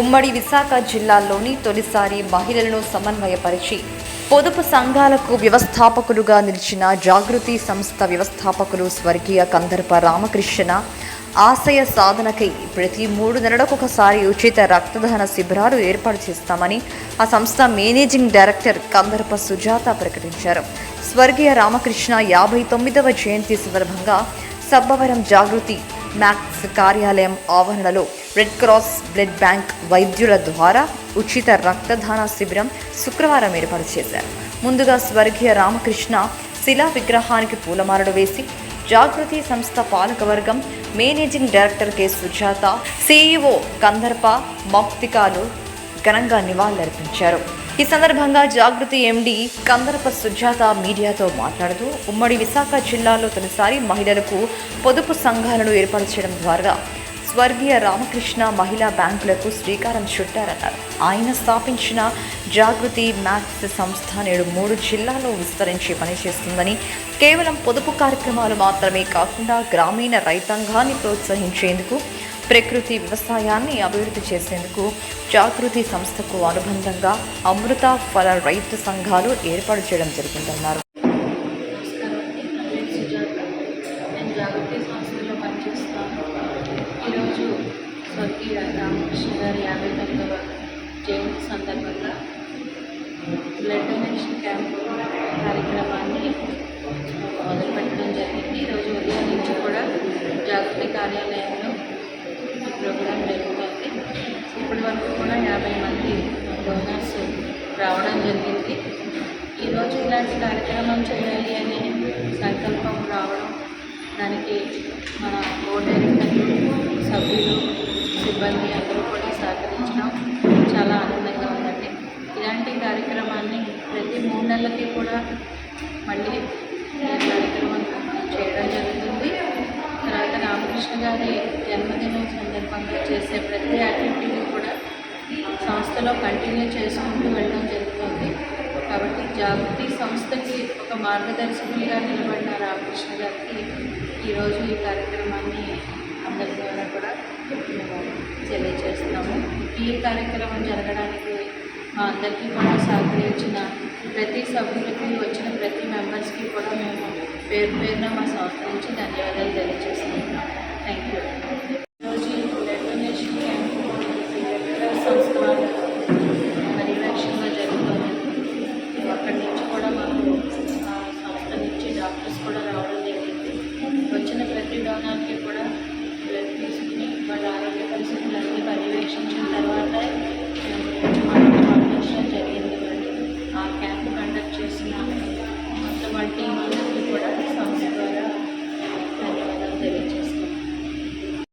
ఉమ్మడి విశాఖ జిల్లాలోని తొలిసారి మహిళలను సమన్వయపరిచి పొదుపు సంఘాలకు వ్యవస్థాపకులుగా నిలిచిన జాగృతి సంస్థ వ్యవస్థాపకులు స్వర్గీయ కందర్ప రామకృష్ణ ఆశయ సాధనకై ప్రతి మూడు నెలలకొకసారి ఉచిత రక్తదాన శిబిరాలు ఏర్పాటు చేస్తామని ఆ సంస్థ మేనేజింగ్ డైరెక్టర్ కందర్ప సుజాత ప్రకటించారు. స్వర్గీయ రామకృష్ణ యాభై తొమ్మిదవ జయంతి సందర్భంగా సబ్బవరం జాగృతి మ్యాక్స్ కార్యాలయం ఆవరణలో రెడ్ క్రాస్ బ్లడ్ బ్యాంక్ వైద్యుల ద్వారా ఉచిత రక్తదాన శిబిరం శుక్రవారం ఏర్పాటు చేశారు. ముందుగా స్వర్గీయ రామకృష్ణ శిలా విగ్రహానికి పూలమాలలు వేసి జాగృతి సంస్థ పాలకవర్గం managing director K. Sujatha CEO Kandarpa మౌక్తికాలు ఘనంగా నివాళులర్పించారు. ఈ సందర్భంగా జాగృతి ఎండి కందరప సుజాత మీడియాతో మాట్లాడుతూ ఉమ్మడి విశాఖ జిల్లాలో తొలిసారి మహిళలకు పొదుపు సంఘాలను ఏర్పాటు చేయడం ద్వారా స్వర్గీయ రామకృష్ణ మహిళా బ్యాంకులకు శ్రీకారం చుట్టారన్నారు. ఆయన స్థాపించిన జాగృతి మ్యాథ్స్ సంస్థ నేడు మూడు జిల్లాల్లో విస్తరించి పనిచేస్తుందని కేవలం పొదుపు కార్యక్రమాలు మాత్రమే కాకుండా గ్రామీణ రైతాంగాన్ని ప్రోత్సహించేందుకు ప్రకృతి వ్యవసాయాన్ని అభివృద్ధి చేసేందుకు జాగృతి సంస్థకు అనుబంధంగా అమృత ఫల రైతు సంఘాలు ఏర్పాటు చేయడం జరిగిందన్నారు నేను జాగృతి సంస్థలో పనిచేస్తాను ఈరోజు స్వర్గీయ రామకృష్ణ గారి యాభై తొమ్మిదవ జయంతి సందర్భంగా బ్లడ్ డొనేషన్ క్యాంపు కార్యక్రమాన్ని మొదలుపెట్టడం జరిగింది ఈరోజు ఉదయం నుంచి కూడా జాగృతి కార్యాలయంలో ప్రోగ్రాం జరుగుతుంది. ఇప్పటి వరకు కూడా యాభై మంది డోనర్స్ రావడం జరిగింది. ఈరోజు ఇలాంటి కార్యక్రమం చేయాలి అనే సంకల్పం రావడం దానికి మన బోర్డు డైరెక్టర్లు సభ్యులు సిబ్బంది అందరూ కూడా సహకరించడం చేసే ప్రతి యాక్టివిటీని కూడా సంస్థలో కంటిన్యూ చేసుకుంటూ వెళ్ళడం జరుగుతుంది. కాబట్టి జాగృతి సంస్థకి ఒక మార్గదర్శకులుగా నిలబడిన రామకృష్ణ గారికి. ఈరోజు ఈ కార్యక్రమాన్ని అందరి ద్వారా కూడా మేము తెలియజేస్తున్నాము. ఈ కార్యక్రమం జరగడానికి మా అందరికీ కూడా సహకరించిన ప్రతి సభ్యులకి వచ్చిన ప్రతి మెంబర్స్కి కూడా మేము పేరు పేరున మా సంస్థ నుంచి ధన్యవాదాలు తెలియజేస్తున్నాము. पड़ा प्रयत्नी बजार पैसे पर्यवेक्षा तरह